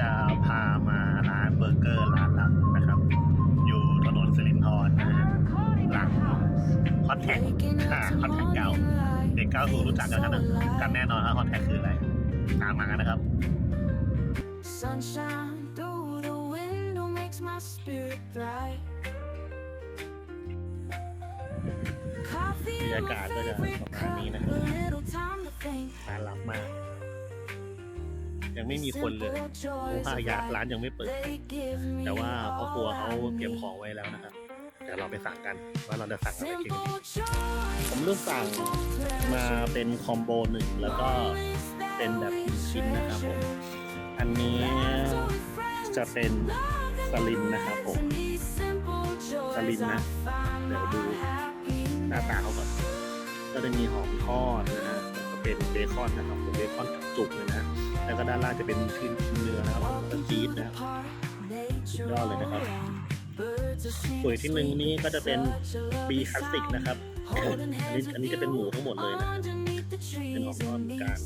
จะพามาร้านเบอร์เกอร์ร้านลับนะครับ อยู่ถนนสิรินธรนะฮะหลังฮอตแท็กค่ะฮอตแท็กเก่าเด็ก90รู้จักกันกันกันแน่นอนครับฮอตแท็กคืออะไรตามมากันนะครับ Sunshine through the window makes my spirit bright. บรรยากาศก็จะประมาณนี้นะ A little time ยังไม่มีคนเลยเพราะว่าอยากร้านยังไม่เปิด แต่ว่าพ่อครัวเขาเตรียมของไว้แล้วนะครับเดี๋ยวเราไปสั่งกันว่าเราจะสั่งอะไรกินผมเลือกสั่งมาเป็นคอมโบหนึ่งแล้วก็เป็นแบบชิ้นนะครับผมอันนี้จะเป็นสลิมนะครับผมสลิมนะ เดี๋ยวดูหน้าตาเขาก่อนก็จะมีหอมทอดนะฮะ เป็นเบคอนนะครับผมเบคอนจุกเลยนะ แล้วก็ด้านล่างจะเป็นชิ้นเนื้อนะครับแล้วก็ชีสนะสุดยอดเลยนะครับส่วนที่หนึ่งนี้ก็จะเป็นบีคลาสสิกนะครับอันนี้อันนี้จะเป็นหมูทั้งหมดเลยนะเป็นองทอดเหมือนกัน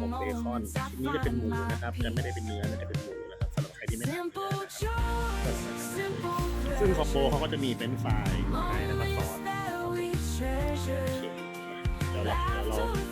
ผมเบคอนชิ้นนี้จะเป็นหมูนะครับจะไม่ได้เป็นเนื้อนะจะเป็นหมูนะครับสำหรับใครที่ไม่ทานเนื้อนะครับซึ่งคอมโบเขาก็จะมีเป็นฝ่ายให้แล้วก็ซอสเดี๋ยวเราเดี๋ยวเรา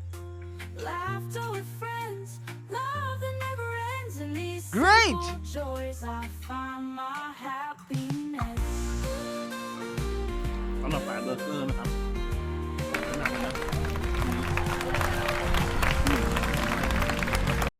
Great! simple joys, I find my happiness. สำหรับร้านเบอร์เกอร์นะครับ